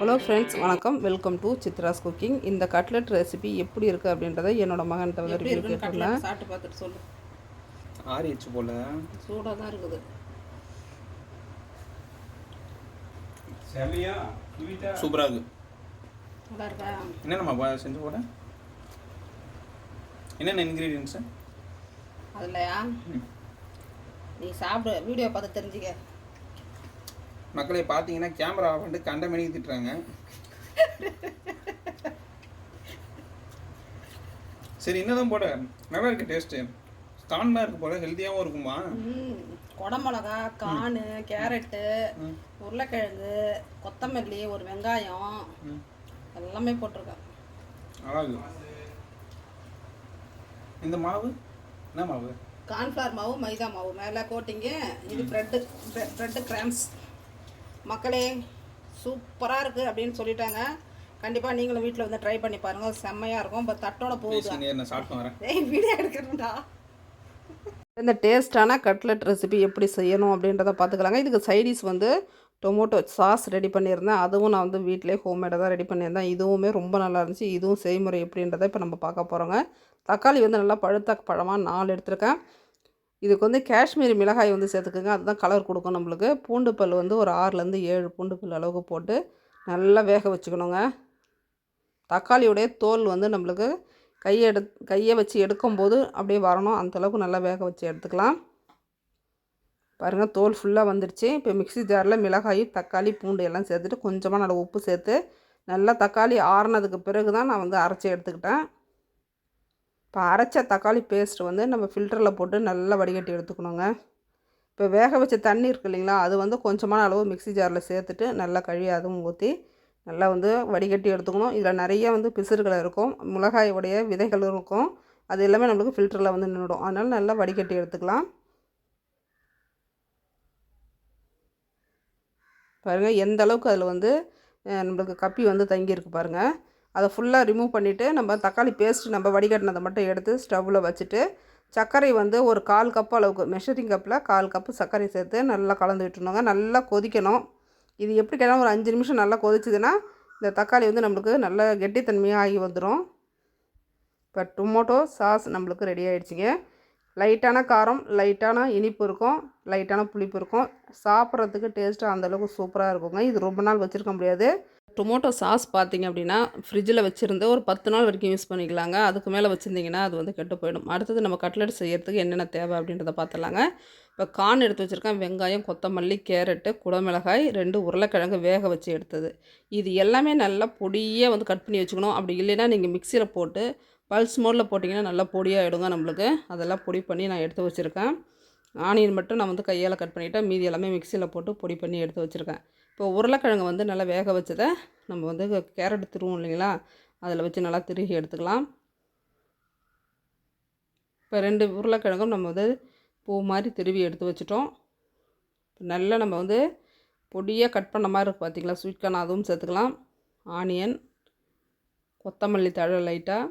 Hello friends வணக்கம். Welcome to Chitra's cooking இந்த cutlet recipe எப்படி இருக்குது அப்படின்றத என்னோட ரிவ்யூ இருக்குன்னு கேட்டிருந்தேன் சாப்பிட்டு பார்த்துட்டு சொல்லு. ஆறிடுச்சு போல. சூடாக தான் இருக்குது சூப்பராக இருக்கு. நல்லா இருக்கா? என்னென்னம்மா செஞ்சு போட? என்னென்ன இன்க்ரீடியன்ஸு அதுலையா? நீ சாப்பிடு வீடியோ பார்த்து தெரிஞ்சுக்க. மக்களை பார்த்தீங்கன்னா கேமரா ஆஃப் பண்ணிட்டு கண்ட மணிக்கு திட்டுறாங்க. சரி என்னதான் போட. நல்லா இருக்கு டேஸ்ட்டு ஸ்டாண்டாக இருக்கு போல ஹெல்த்தியாகவும் இருக்குமா? குடமிளகா கானு கேரட்டு. உருளைக்கிழங்கு கொத்தமல்லி ஒரு வெங்காயம். எல்லாமே போட்டிருக்கேன். அழகு இந்த மாவு? என்ன மாவு? கார்ன்ஃப்ளவர் மாவு மைதா மாவு. மேலே கோட்டிங்கு இது ப்ரெட்டு ப்ரெட்டு கிராம்ஸ் மக்களே சூப்பராக இருக்குது அப்படின்னு சொல்லிட்டாங்க. கண்டிப்பாக நீங்களும் வீட்டில் வந்து ட்ரை பண்ணி பாருங்கள் செம்மையாக இருக்கும். இப்போ தட்டோட போகுது. ஏய் வீடியோ எடுக்கணும்டா. இந்த டேஸ்டான கட்லெட் ரெசிபி எப்படி செய்யணும் அப்படின்றத பார்த்துக்கலாங்க இதுக்கு சைடிஸ் வந்து டொமேட்டோ சாஸ் ரெடி பண்ணியிருந்தேன். அதுவும் நான் வந்து வீட்டிலே ஹோம்மேடாக தான் ரெடி பண்ணியிருந்தேன். இதுவுமே ரொம்ப நல்லா இருந்துச்சு. இதுவும் செய்முறை எப்படின்றத இப்போ நம்ம பார்க்க போகிறோங்க தக்காளி வந்து நல்லா பழுத்த பழமாக நாலு எடுத்திருக்கேன். இதுக்கு வந்து காஷ்மீரி மிளகாய் வந்து சேர்த்துக்குங்க. அதுதான் கலர் கொடுக்கும் நம்மளுக்கு. பூண்டு பல் வந்து ஒரு ஆறுலேருந்து ஏழு பூண்டு பல் அளவுக்கு போட்டு நல்லா வேக வச்சுக்கணுங்க. தக்காளியுடைய தோல் வந்து நம்மளுக்கு கையை எடு கையை வச்சு எடுக்கும்போது அப்படியே வரணும். அந்த அளவுக்கு நல்லா வேக வச்சு எடுத்துக்கலாம். பாருங்கள் தோல் ஃபுல்லாக வந்துடுச்சு இப்போ மிக்ஸி ஜாரில் மிளகாய் தக்காளி பூண்டு எல்லாம் சேர்த்துட்டு கொஞ்சமாக நல்லா உப்பு சேர்த்து நல்லா தக்காளி ஆறுனதுக்கு பிறகு தான் நான் வந்து அரைச்சி எடுத்துக்கிட்டேன். இப்போ அரைச்ச தக்காளி பேஸ்ட் வந்து நம்ம ஃபில்டரில் போட்டு நல்லா வடிகட்டி எடுத்துக்கணுங்க. இப்போ வேக வச்ச தண்ணி இருக்கு இல்லைங்களா அது வந்து கொஞ்சமான அளவு மிக்ஸி ஜாரில் சேர்த்துட்டு நல்லா கழுவி அதுவும் ஊற்றி நல்லா வந்து வடிகட்டி எடுத்துக்கணும். இதில் நிறைய வந்து பிசுறுகள் இருக்கும் மிளகாயோடைய விதைகள் இருக்கும். அது எல்லாமே நம்மளுக்கு ஃபில்டரில் வந்து நின்றுடும். அதனால் நல்லா வடிகட்டி எடுத்துக்கலாம். பாருங்கள் எந்த அளவுக்கு அதில் வந்து நம்மளுக்கு கப்பி வந்து தங்கியிருக்கு பாருங்கள் அதை ஃபுல்லாக ரிமூவ் பண்ணிவிட்டு நம்ம தக்காளி பேஸ்ட் நம்ம வடிகட்டினதை மட்டும் எடுத்து ஸ்டவ்வில் வச்சுட்டு சர்க்கரை வந்து ஒரு கால் கப் அளவுக்கு மெஷரிங் கப்பில் கால் கப்பு சர்க்கரை சேர்த்து நல்லா கலந்து விட்டுருணுங்க நல்லா கொதிக்கணும். இது எப்படி கேட்டாலும் ஒரு அஞ்சு நிமிஷம் நல்லா கொதிச்சுதுன்னா இந்த தக்காளி வந்து நம்மளுக்கு நல்ல கெட்டித்தன்மையாக ஆகி வந்துடும் இப்போ டொமோட்டோ சாஸ் நம்மளுக்கு ரெடி ஆகிடுச்சிங்க லைட்டான காரம் லைட்டான இனிப்பு இருக்கும் லைட்டான புளிப்பு இருக்கும். சாப்பிட்றதுக்கு டேஸ்ட்டு அந்தளவுக்கு சூப்பராக இருக்குங்க. இது ரொம்ப நாள் வச்சுருக்க முடியாது. டொமோட்டோ சாஸ் பார்த்தீங்க அப்படின்னா ஃப்ரிட்ஜில் வச்சுருந்து ஒரு பத்து நாள் வரைக்கும் யூஸ் பண்ணிக்கலாங்க. அதுக்கு மேலே வச்சுருந்தீங்கன்னா அது வந்து கெட்டு போயிடும். அடுத்தது நம்ம கட்லெட் செய்யறதுக்கு என்னென்ன தேவை அப்படின்றத பார்த்துலாங்க இப்போ கான் எடுத்து வச்சுருக்கேன். வெங்காயம் கொத்தமல்லி கேரட்டு குடமிளகாய் ரெண்டு உருளைக்கிழங்கு வேக வச்சு எடுத்தது. இது எல்லாமே நல்லா பொடியாக வந்து கட் பண்ணி வச்சுக்கணும். அப்படி இல்லைன்னா நீங்கள் மிக்சியில் போட்டு பல்ஸ் மோடில் போட்டிங்கன்னா நல்லா பொடியாக ஆகிடுங்க நம்மளுக்கு. அதெல்லாம் பொடி பண்ணி நான் எடுத்து வச்சுருக்கேன். ஆனியன் மட்டும் நான் வந்து கையால் கட் பண்ணிவிட்டேன் மீதி எல்லாமே மிக்சியில் போட்டு பொடி பண்ணி எடுத்து வச்சுருக்கேன். இப்போ உருளைக்கிழங்கு வந்து நல்லா வேக வச்சதை நம்ம வந்து கேரட் திருவோம் இல்லைங்களா? அதில் வச்சு நல்லா திருகி எடுத்துக்கலாம். இப்போ ரெண்டு உருளைக்கிழங்கும் நம்ம வந்து பூ மாதிரி திருவி எடுத்து வச்சுட்டோம். இப்போ நல்லா நம்ம வந்து பொடியாக கட் பண்ண மாதிரி இருக்குது பார்த்தீங்களா ஸ்வீட் கார்ன் அதுவும் சேர்த்துக்கலாம். ஆனியன் கொத்தமல்லி தழை லைட்டாக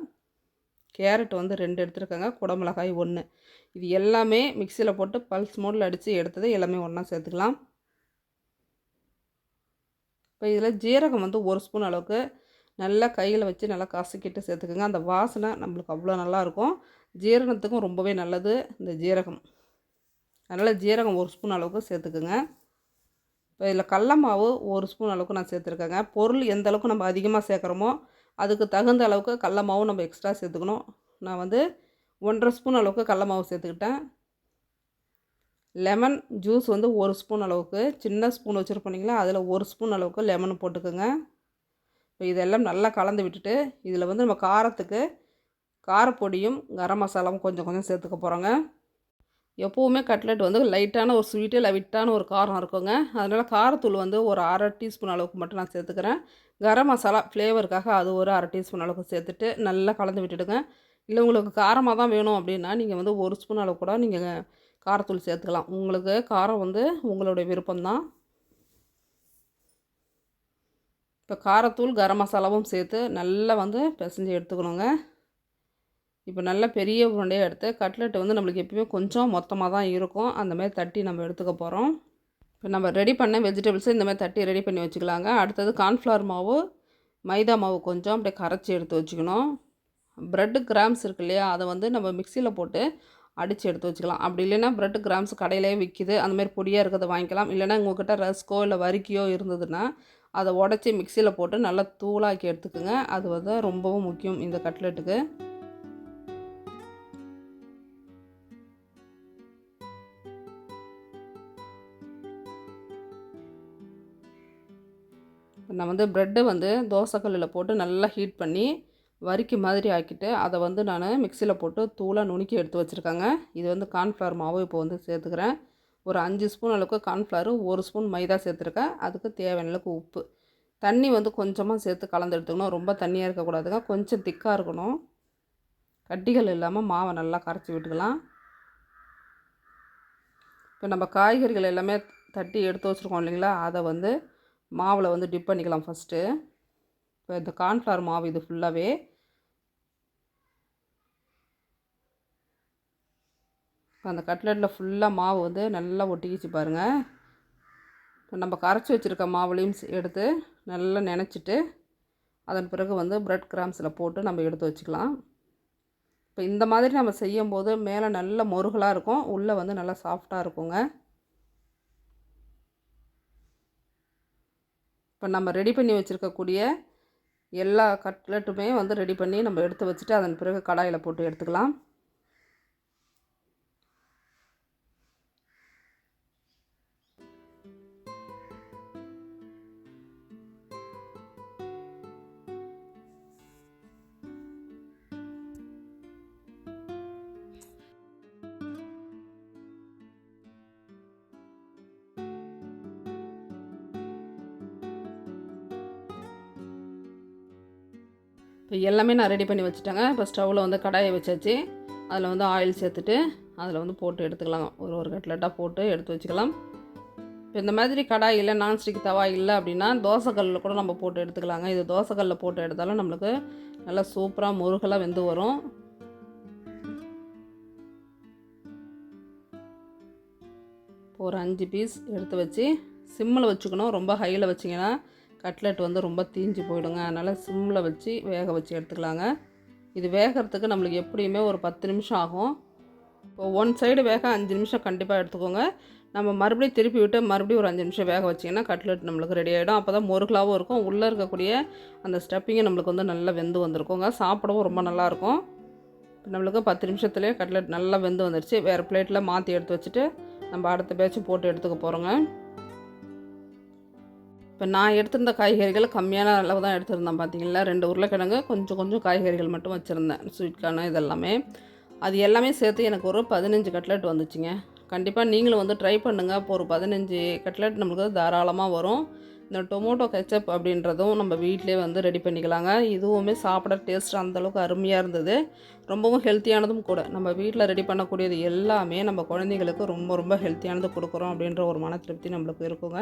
கேரட் வந்து ரெண்டு எடுத்துருக்கேங்க. குடமிளகாய் ஒன்று இது எல்லாமே மிக்சியில் போட்டு பல்ஸ் மோடில் அடித்து எடுத்தது எல்லாமே ஒன்றா சேர்த்துக்கலாம். இப்போ இதில் ஜீரகம் வந்து ஒரு ஸ்பூன் அளவுக்கு நல்லா கையில் வச்சு நல்லா கசக்கிட்டு சேர்த்துக்குங்க. அந்த வாசனை நம்மளுக்கு அவ்வளோ நல்லாயிருக்கும் ஜீரணத்துக்கும் ரொம்பவே நல்லது இந்த ஜீரகம். அதனால் ஜீரகம் ஒரு ஸ்பூன் அளவுக்கு சேர்த்துக்குங்க. இப்போ இதில் கடல மாவு ஒரு ஸ்பூன் அளவுக்கு நான் சேர்த்துருக்கேங்க. பொருள் எந்த அளவுக்கு நம்ம அதிகமாக சேர்க்குறோமோ அதுக்கு தகுந்த அளவுக்கு கடல மாவும் நம்ம எக்ஸ்ட்ரா சேர்த்துக்கணும். நான் வந்து ஒன்றரை ஸ்பூன் அளவுக்கு கடல மாவு சேர்த்துக்கிட்டேன். லெமன் ஜூஸ் வந்து ஒரு ஸ்பூன் அளவுக்கு. சின்ன ஸ்பூன் வச்சுருப்போனீங்களா அதில் ஒரு ஸ்பூன் அளவுக்கு லெமன் போட்டுக்கோங்க. இப்போ இதெல்லாம் நல்லா கலந்து விட்டுட்டு இதில் வந்து நம்ம காரத்துக்கு காரப்பொடியும் கரம் மசாலாவும் கொஞ்சம் கொஞ்சம் சேர்த்துக்க போகிறோங்க எப்போவுமே கட்லெட் வந்து லைட்டான ஒரு ஸ்வீட்டு லைட்டான ஒரு காரம் இருக்குங்க. அதனால் காரத்தூள் வந்து ஒரு அரை டீஸ்பூன் அளவுக்கு மட்டும் நான் சேர்த்துக்கிறேன். கரம் மசாலா ஃப்ளேவருக்காக அது ஒரு அரை டீஸ்பூன் அளவுக்கு சேர்த்துட்டு நல்லா கலந்து விட்டுடுங்க. இல்லை உங்களுக்கு காரமாக தான் வேணும் அப்படின்னா நீங்கள் வந்து ஒரு ஸ்பூன் அளவு கூட நீங்கள் காரத்தூள் சேர்த்துக்கலாம். உங்களுக்கு காரம் வந்து உங்களுடைய விருப்பம்தான். இப்போ காரத்தூள் கரம் மசாலாவும் சேர்த்து நல்லா வந்து பிசைஞ்சு எடுத்துக்கணுங்க. இப்போ நல்ல பெரிய உருண்டையாக எடுத்து கட்லெட் வந்து நம்மளுக்கு எப்பயுமே கொஞ்சம் மொத்தமாக தான் இருக்கும் அந்தமாதிரி தட்டி நம்ம எடுத்துக்க போகிறோம் இப்போ நம்ம ரெடி பண்ண வெஜிடபிள்ஸை இந்த மாதிரி தட்டி ரெடி பண்ணி வச்சுக்கலாங்க. அடுத்தது கார்ன்ஃப்ளவர் மாவு மைதா மாவு கொஞ்சம் அப்படியே கரைச்சி எடுத்து வச்சுக்கணும். ப்ரெட்டு கிராம்ஸ் இருக்கு இல்லையா? அதை வந்து நம்ம மிக்சியில் போட்டு அடித்து எடுத்து வச்சுக்கலாம். அப்படி இல்லைன்னா ப்ரெட்டு கிராம்ஸ் கடையிலேயே விற்கிது அந்த மாதிரி பொடியாக இருக்கிறத வாங்கிக்கலாம். இல்லைன்னா உங்கள்கிட்ட ரஸ்கோ இல்லை வரிக்கையோ இருந்ததுன்னா அதை உடச்சி மிக்சியில் போட்டு நல்லா தூளாக்கி எடுத்துக்கோங்க. அது வந்து ரொம்பவும் முக்கியம் இந்த கட்லெட்டுக்கு. நான் வந்து ப்ரெட்டை வந்து தோசைக்கல்லில் போட்டு நல்லா ஹீட் பண்ணி வரிக்கு மாதிரி ஆக்கிட்டு அதை வந்து நான் மிக்சியில் போட்டு தூளாக நுணுக்கி எடுத்து வச்சுருக்காங்க. இது வந்து கார்ன்ஃப்ளவர் மாவு இப்போ வந்து சேர்த்துக்கிறேன். ஒரு அஞ்சு ஸ்பூன் அளவுக்கு கார்ன்ஃப்ளவர் ஒரு ஸ்பூன் மைதா சேர்த்துருக்கேன். அதுக்கு தேவையான அளவுக்கு உப்பு. தண்ணி வந்து கொஞ்சமாக சேர்த்து கலந்து எடுத்துக்கணும். ரொம்ப தண்ணியாக இருக்கக்கூடாதுங்க. கொஞ்சம் திக்காக இருக்கணும். கட்டிகள் இல்லாமல் மாவை நல்லா கரைச்சி விட்டுக்கலாம். இப்போ நம்ம காய்கறிகள் எல்லாமே தட்டி எடுத்து வச்சுருக்கோம் இல்லைங்களா? அதை வந்து மாவில் வந்து டிப் பண்ணிக்கலாம் ஃபஸ்ட்டு இப்போ இந்த கார்ன்ஃப்ளவர் மாவு இது ஃபுல்லாகவே இப்போ அந்த கட்லெட்டில் ஃபுல்லாக மாவு வந்து நல்லா ஒட்டிக்கிச்சு பாருங்கள் இப்போ நம்ம கரைச்சி வச்சுருக்க மாவுலையும் எடுத்து நல்லா நினச்சிட்டு அதன் பிறகு வந்து ப்ரெட் கிராம்ஸில் போட்டு நம்ம எடுத்து வச்சுக்கலாம். இப்போ இந்த மாதிரி நம்ம செய்யும்போது மேலே நல்ல முருகலாக இருக்கும் உள்ளே வந்து நல்லா சாஃப்டாக இருக்குங்க. இப்போ நம்ம ரெடி பண்ணி வச்சுருக்கக்கூடிய எல்லா கட்லெட்டுமே வந்து ரெடி பண்ணி நம்ம எடுத்து வச்சுட்டு அதன் பிறகு கடாயில் போட்டு எடுத்துக்கலாம். இப்போ எல்லாமே நான் ரெடி பண்ணி வச்சுட்டேங்க. இப்போ ஸ்டவ்வில் வந்து கடாயை வச்சாச்சு. அதில் வந்து ஆயில் சேர்த்துட்டு அதில் வந்து போட்டு எடுத்துக்கலாம். ஒரு ஒரு கட்லெட்டாக போட்டு எடுத்து வச்சுக்கலாம். இப்போ இந்த மாதிரி கடாய் இல்லை நான்ஸ்டிக் தவா இல்லை அப்படின்னா தோசைக்கல்லில் கூட நம்ம போட்டு எடுத்துக்கலாங்க. இது தோசைக்கல்லில் போட்டு எடுத்தாலும் நம்மளுக்கு நல்லா சூப்பராக முருகலாக வெந்து வரும். இப்போ ஒரு அஞ்சு பீஸ் எடுத்து வச்சு சிம்மில் வச்சுக்கணும். ரொம்ப ஹையில் வச்சிங்கன்னா கட்லெட் வந்து ரொம்ப தீஞ்சு போயிடுங்க. அதனால் சிம்மில் வச்சு வேக வச்சு எடுத்துக்கலாங்க. இது வேகிறதுக்கு நம்மளுக்கு எப்படியுமே ஒரு பத்து நிமிஷம் ஆகும். இப்போ ஒன் சைடு வேக அஞ்சு நிமிஷம் கண்டிப்பாக எடுத்துக்கோங்க. நம்ம மறுபடியும் திருப்பி விட்டு மறுபடியும் ஒரு அஞ்சு நிமிஷம் வேக வச்சிங்கன்னா கட்லெட் நம்மளுக்கு ரெடி ஆகிடும் அப்போ தான் முருகலாகவும் இருக்கும். உள்ளே இருக்கக்கூடிய அந்த ஸ்டப்பிங்கை நம்மளுக்கு வந்து நல்லா வெந்து வந்திருக்குங்க. சாப்பிடவும் ரொம்ப நல்லாயிருக்கும் நம்மளுக்கு பத்து நிமிஷத்துலேயே கட்லெட் நல்லா வெந்து வந்துருச்சு. வேறு பிளேட்டில் மாற்றி எடுத்து வச்சுட்டு நம்ம அடுத்த பேட்சும் போட்டு எடுத்துக்க போகிறோங்க இப்போ நான் எடுத்திருந்த காய்கறிகள் கம்மியான அளவு தான் எடுத்திருந்தேன் பார்த்தீங்களா? ரெண்டு உருளைக்கிழங்கு கொஞ்சம் கொஞ்சம் காய்கறிகள் மட்டும் வச்சுருந்தேன் ஸ்வீட் இதெல்லாமே. அது எல்லாமே சேர்த்து எனக்கு ஒரு பதினஞ்சு கட்லெட் வந்துச்சுங்க. கண்டிப்பாக நீங்களும் வந்து ட்ரை பண்ணுங்கள் இப்போ ஒரு பதினஞ்சு கட்லெட் நம்மளுக்கு தாராளமாக வரும். இந்த டொமோட்டோ கெச்சப் அப்படின்றதும் நம்ம வீட்டிலே வந்து ரெடி பண்ணிக்கலாங்க. இதுவுமே சாப்பிட டேஸ்ட் அந்தளவுக்கு அருமையாக இருந்தது. ரொம்பவும் ஹெல்த்தியானதும் கூட. நம்ம வீட்டில் ரெடி பண்ணக்கூடியது எல்லாமே நம்ம குழந்தைங்களுக்கு ரொம்ப ரொம்ப ஹெல்த்தியானது கொடுக்குறோம் அப்படின்ற ஒரு மன திருப்தி நம்மளுக்கு இருக்குங்க.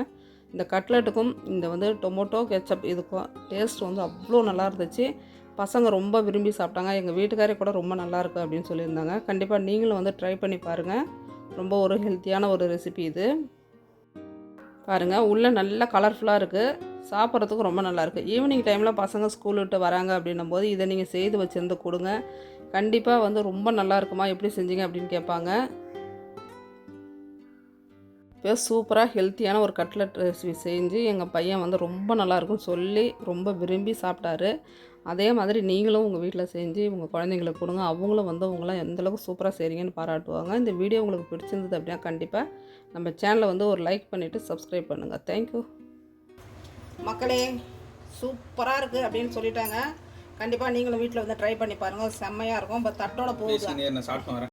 இந்த கட்லெட்டுக்கும் இந்த வந்து டொமோட்டோ கெச்சப் இதுக்கும் டேஸ்ட் வந்து அவ்வளோ நல்லா இருந்துச்சு. பசங்க ரொம்ப விரும்பி சாப்பிட்டாங்க. எங்கள் வீட்டுக்காரே கூட ரொம்ப நல்லா அப்படின்னு சொல்லியிருந்தாங்க. கண்டிப்பாக நீங்களும் வந்து ட்ரை பண்ணி பாருங்கள் ரொம்ப ஒரு ஹெல்த்தியான ஒரு ரெசிபி இது. பாருங்கள் உள்ளே நல்லா கலர்ஃபுல்லாக இருக்குது சாப்பிட்றதுக்கும் ரொம்ப நல்லாயிருக்கு ஈவினிங் டைமில் பசங்க ஸ்கூல் விட்டு வராங்க அப்படின்னும் போது இதை நீங்கள் செய்து வச்சுருந்து கொடுங்க. கண்டிப்பாக வந்து ரொம்ப நல்லா இருக்குமா? எப்படி செஞ்சீங்க அப்படின்னு கேட்பாங்க. இப்போ சூப்பராக ஹெல்த்தியான ஒரு கட்லெட் ரெசிபி செஞ்சு எங்கள் பையன் வந்து ரொம்ப நல்லா இருக்கும்னு சொல்லி ரொம்ப விரும்பி சாப்பிட்டாரு. அதே மாதிரி நீங்களும் உங்கள் வீட்டில் செஞ்சு உங்கள் குழந்தைங்களுக்கு கொடுங்க. அவங்களும் வந்து உங்களாம் எந்தளவுக்கு சூப்பராக செய்கிறீங்கன்னு பாராட்டுவாங்க. இந்த வீடியோ உங்களுக்கு பிடிச்சிருந்தது அப்படின்னா கண்டிப்பாக நம்ம சேனலை வந்து ஒரு லைக் பண்ணிவிட்டு சப்ஸ்கிரைப் பண்ணுங்கள் தேங்க்யூ மக்களே சூப்பராக இருக்குது அப்படின்னு சொல்லிட்டாங்க. கண்டிப்பாக நீங்களும் வீட்டில் வந்து ட்ரை பண்ணி பாருங்கள் செம்மையாக இருக்கும். இப்போ தட்டோட போகுது. நான் சாப்பிட்டு வரேன்.